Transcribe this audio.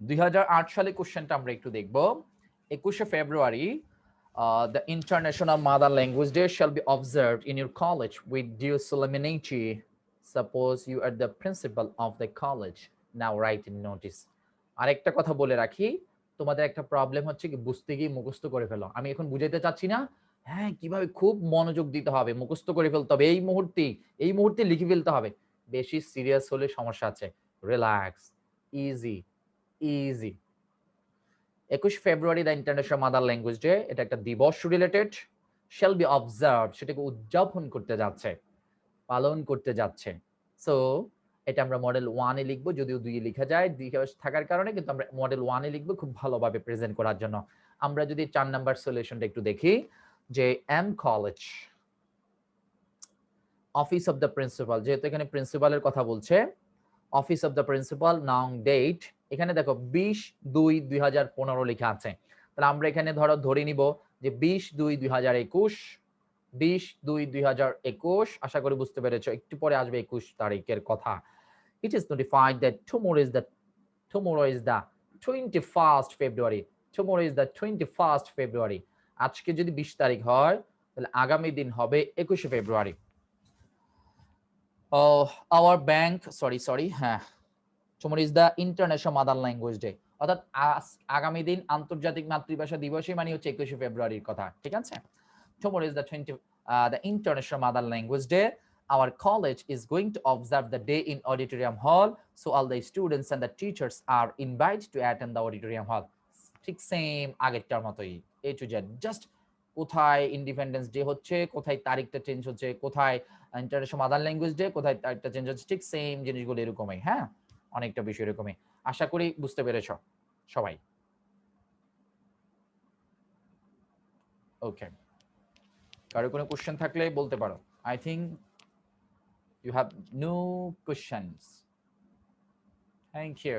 দুই হাজার আট সালে কোশ্চেনটা আমরা একটু দেখব। একুশে ফেব্রুয়ারি the international mother language day shall be observed in your college with due solemnity. Suppose you are the principal of the college now write in notice আরেকটা কথা বলে রাখি, তোমাদের একটা প্রবলেম হচ্ছে কি, বুঝতে গিয়ে মুখস্থ করে ফেলো। আমি এখন বুঝাইতে চাচ্ছি না হ্যাঁ কীভাবে খুব মনোযোগ দিতে হবে, মুখস্থ করে ফেলতে হবে। এই মুহূর্তে এই মুহূর্তে লিখে ফেলতে হবে। বেশি সিরিয়াস হলে সমস্যা আছে। রিল্যাক্স ইজি ইজি একুশ ফেব্রুয়ারি the international mother language day এটা একটা দিবস রিলেটেড শ্যাল বি অবজার্ভ সেটাকে উদযাপন করতে যাচ্ছে, পালন করতে যাচ্ছে। সো এটা আমরা মডেল ওয়ানে লিখব, যদিও দুই লেখা যায়, দিবস থাকার কারণে, কিন্তু আমরা মডেল ওয়ানে লিখব খুব ভালোভাবে প্রেজেন্ট করার জন্য। আমরা যদি চার নাম্বার সলিউশনটা একটু দেখি, যে M college office of the principal যেহেতু এখানে প্রিন্সিপালের কথা বলছে অফিস অফ দ্য প্রিন্সিপাল নাং ডেট এখানে দেখো বিশ দুই দুই হাজার পনেরো লেখা আছে। তাহলে আমরা এখানে ধরো ধরে নিব যে বিশ দুই দুই হাজার একুশ, বিশ দুই দুই হাজার একুশ, আশা করি বুঝতে পেরেছ, একটু পরে আসবে একুশ তারিখের কথা। It is notified that tomorrow is the tomorrow is the twenty first February tomorrow is the twenty first February আজকে যদি বিশ তারিখ হয়, তাহলে আগামী দিন হবে একুশে ফেব্রুয়ারি আওয়ার ব্যাংক সরি সরি হ্যাঁ। Tomorrow is the international mother language day অর্থাৎ আগামী দিন আন্তর্জাতিক মাতৃভাষা দিবসই মানে হচ্ছে একুশে ফেব্রুয়ারির কথা ঠিক আছে? Is the 20 uh, the international mother language day. Our college is going to observe the day in auditorium hall so all the students and the teachers are invited to attend the auditorium hall. ঠিক same আগেরটার মতোই A to Z just কোথায় independence day হচ্ছে কোথায় তারিখটা change হচ্ছে কোথায় international mother language day কোথায় তারিখটা চেঞ্জ হচ্ছে ঠিক সেম জিনিসগুলো এরকমই হ্যাঁ? অনেকটা বিষয় এরকমই। আশা করি বুঝতে পেরেছ, সবাই। ওকে কারও কোনো কোশ্চেন থাকলে বলতে পারো। I think you have no questions thank you